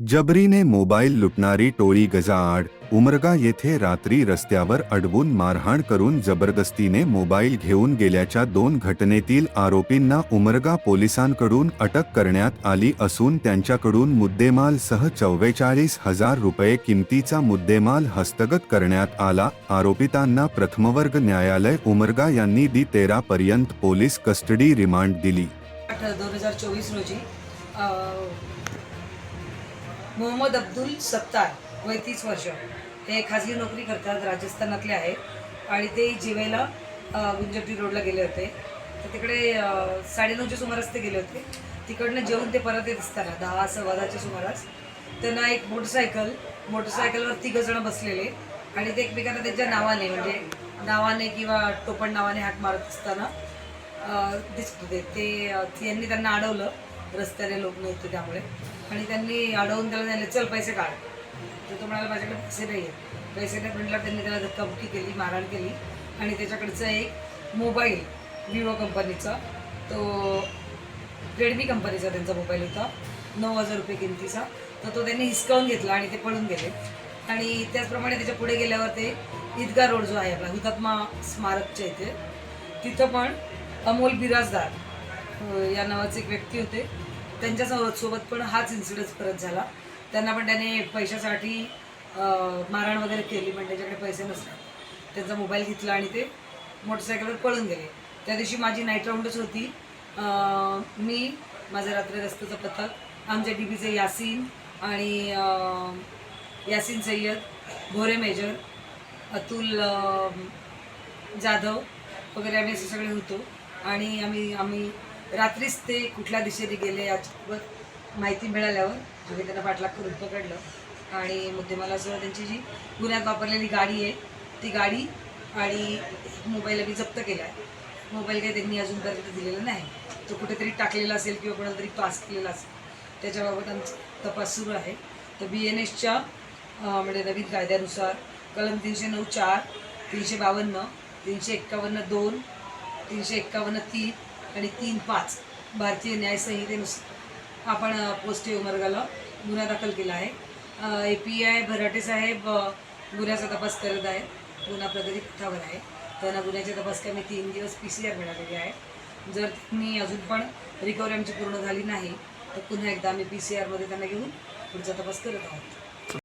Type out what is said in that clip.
जबरीने mobile लुटणारी टोळी गजाआड उमरगा येथे रात्री रस्त्यावर अडवून मारहाण करून जबरदस्तीने मोबाईल घेऊन गेल्याच्या दोन घटनेतील आरोपींना उमरगा पोलिसांकडून अटक करण्यात आली असून त्यांच्याकडून मुद्देमालसह चव्वेचाळीस हजार रुपये किमतीचा मुद्देमाल हस्तगत करण्यात आला. आरोपितांना प्रथमवर्ग न्यायालय उमरगा यांनी दि तेरा पर्यंत पोलीस कस्टडी रिमांड दिली. दोन हजार चोवीस रोजी मोहम्मद अब्दुल सत्तार वय तीस वर्ष. हे खाजगी नोकरी करतात राजस्थानातले आहेत. आणि ते जिवेला गुंजपटी रोडला गेले होते. तर तिकडे साडेनऊच्या सुमारास ते गेले होते. तिकडनं जेवून ते परत येत असताना दहा सव्वा दहाच्या सुमारास त्यांना एक मोटरसायकल मोटरसायकलवर तिघ जण बसलेले. आणि ते एकमेकांना त्यांच्या नावाने म्हणजे नावाने किंवा टोपण नावाने हाक मारत असताना दिसत होते. ते यांनी त्यांना अडवलं. रस्त्याने लोक नव्हते त्यामुळे. आणि त्यांनी अडवून त्याला सांगितलं चल पैसे काढ. तर तो म्हणाला माझ्याकडे पैसे नाही आहेत पैसे नाही म्हटलं त्यांनी त्याला धक्काबुक्की केली मारहाण केली. आणि त्याच्याकडचा एक मोबाईल विवो कंपनीचा तो रेडमी कंपनीचा त्यांचा मोबाईल होता. नऊ हजार रुपये किमतीचा. तर तो त्यांनी हिसकावून घेतला आणि ते पळून गेले. आणि त्याचप्रमाणे त्याच्या पुढे गेल्यावर ते ईदगा रोड जो आहे आपला हुतात्मा स्मारकच्या इथे तिथं पण अमोल बिराजदार या नावाचे एक व्यक्ती होते. त्यांच्यासोबत पण हाच इन्सिडन्स परत झाला. त्यांना पण त्याने पैशासाठी मारहाण वगैरे केली पण त्याच्याकडे पैसे नसतात त्यांचा मोबाईल घेतला आणि ते मोटरसायकलवर पळून गेले. त्या दिवशी माझी नाईट राऊंडच होती. मी माझा रात्री रस्त्याचं पथक आमच्या डी बीचे यासीन आणि यासीन सय्यद भोरे मेजर अतुल जाधव वगैरे आम्ही असे सगळे होतो. आणि आम्ही आम्ही रात्रीच ते कुठल्या दिशेने गेले याच्यावर माहिती मिळाल्यावर आम्ही त्यांना पाठलाग करून पकडलं. आणि मुद्देमालासह त्यांची जी गुन्ह्यात वापरलेली गाडी आहे ती गाडी आणि मोबाईल आम्ही जप्त केला आहे. मोबाईल काही त्यांनी अजूनपर्यंत दिलेला नाही. तो कुठेतरी टाकलेला असेल किंवा कोणाला तरी पास केलेला असेल. त्याच्याबाबत आमचा तपास सुरू आहे. तर बी एन एसच्या म्हणजे नवीन कायद्यानुसार कलम तीनशे नऊ चार तीनशे बावन्न तीनशे एक्कावन्न दोन तीनशे एक्कावन्न तीन आणि तीन पाच भारतीय न्यायसंहितेनुसार आपण अ, उमरगाला गुन्हा दाखल केला आहे. ए पी आय भराटे साहेब गुन्ह्याचा तपास करत आहेत. गुन्हा प्रगती पथावर आहे. त्यांना गुन्ह्याचे तपास कमी तीन दिवस पी सी आर मिळालेली आहे जर मी अजून पण रिकव्हरी आमची पूर्ण झाली नाही तर पुन्हा एकदा आम्ही पी सी आरमध्ये त्यांना घेऊन पुढचा तपास करत आहोत.